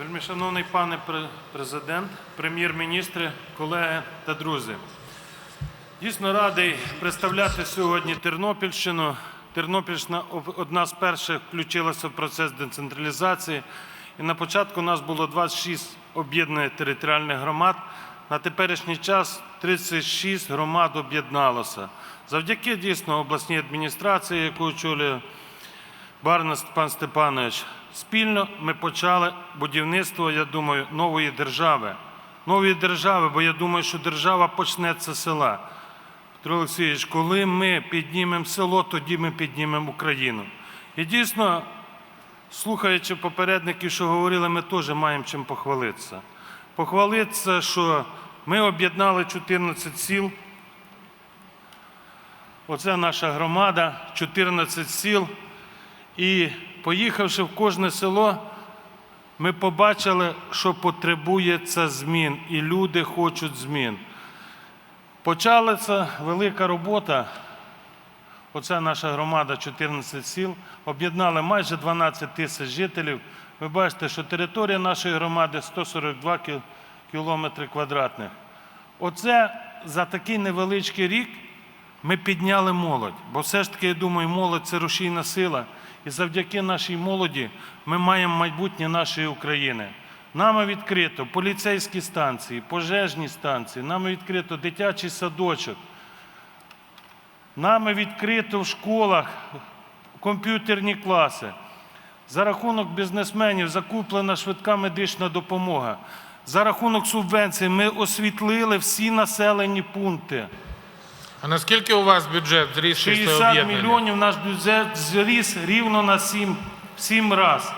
Вельмишановний пане президент, прем'єр-міністри, колеги та друзі. Дійсно радий представляти сьогодні Тернопільщину. Тернопільщина одна з перших включилася в процес децентралізації. І на початку у нас було 26 об'єднаних територіальних громад. На теперішній час 36 громад об'єдналося. Завдяки дійсно обласній адміністрації, яку очолює Барна Степан Степанович, спільно ми почали будівництво, я думаю, нової держави. Нової держави, бо я думаю, що держава почнеться з села. Петро Олексійович, коли ми піднімемо село, тоді ми піднімемо Україну. І дійсно, слухаючи попередників, що говорили, ми теж маємо чим похвалитися. Похвалитися, що ми об'єднали 14 сіл. Оце наша громада, 14 сіл. І поїхавши в кожне село, ми побачили, що потребує це змін, і люди хочуть змін. Почалася велика робота. Оце наша громада, 14 сіл, об'єднали майже 12 тисяч жителів. Ви бачите, що територія нашої громади 142 кілометри квадратних. Оце за такий невеличкий рік ми підняли молодь. Бо все ж таки, я думаю, молодь це рушійна сила. І завдяки нашій молоді ми маємо майбутнє нашої України. Нами відкрито поліцейські станції, пожежні станції, нами відкрито дитячий садочок. Нами відкрито в школах комп'ютерні класи. За рахунок бізнесменів закуплена швидка медична допомога. За рахунок субвенцій ми освітлили всі населені пункти. А наскільки у вас бюджет зріс після 60 об'єднання? мільйонів наш бюджет зріс рівно на 7, 7 раз.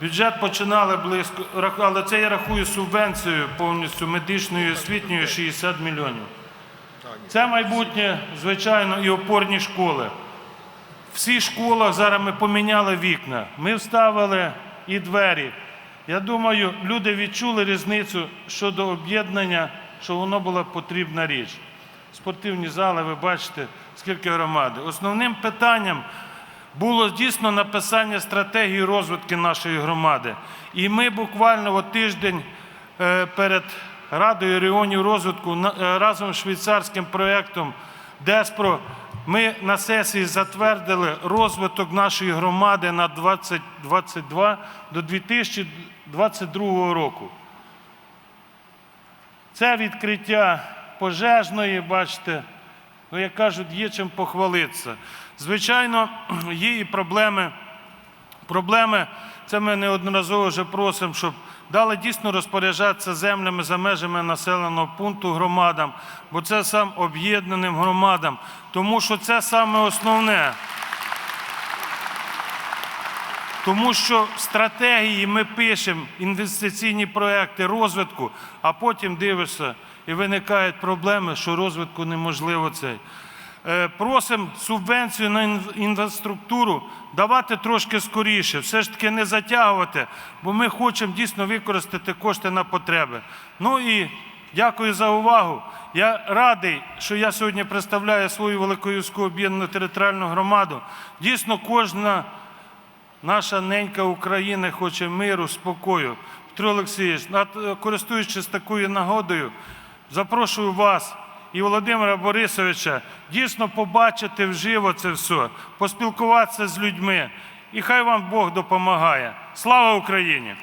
Бюджет починали близько, рах- але це я рахую субвенцією повністю медичною і освітньою 60 мільйонів. Це майбутнє, звичайно, і опорні школи. В всіх школах зараз ми поміняли вікна, ми вставили і двері. Я думаю, люди відчули різницю щодо об'єднання, що воно була потрібна річ. Спортивні зали, ви бачите, скільки громади. Основним питанням було дійсно написання стратегії розвитку нашої громади. І ми буквально от тиждень е, перед Радою регіонів розвитку е, разом з швейцарським проєктом ДЕСПРО ми на сесії затвердили розвиток нашої громади на 2022 до 2022 року. Це відкриття пожежної, бачите, ну, як кажуть, є чим похвалитися. Звичайно, є і проблеми. Проблеми, це ми неодноразово вже просимо, щоб дали дійсно розпоряджатися землями за межами населеного пункту громадам, бо це сам об'єднаним громадам, тому що це саме основне. Тому що в стратегії ми пишемо інвестиційні проекти розвитку, а потім дивишся і виникають проблеми, що розвитку неможливо цей. Е, Просимо субвенцію на інфраструктуру давати трошки скоріше, все ж таки не затягувати, бо ми хочемо дійсно використати кошти на потреби. Ну і дякую за увагу. Я радий, що я сьогодні представляю свою Великоюську об'єднану територіальну громаду. Дійсно, кожна Наша ненька Україна хоче миру, спокою. Петро Олексійович, користуючись такою нагодою, запрошую вас і Володимира Борисовича дійсно побачити вживо це все, поспілкуватися з людьми. І хай вам Бог допомагає. Слава Україні!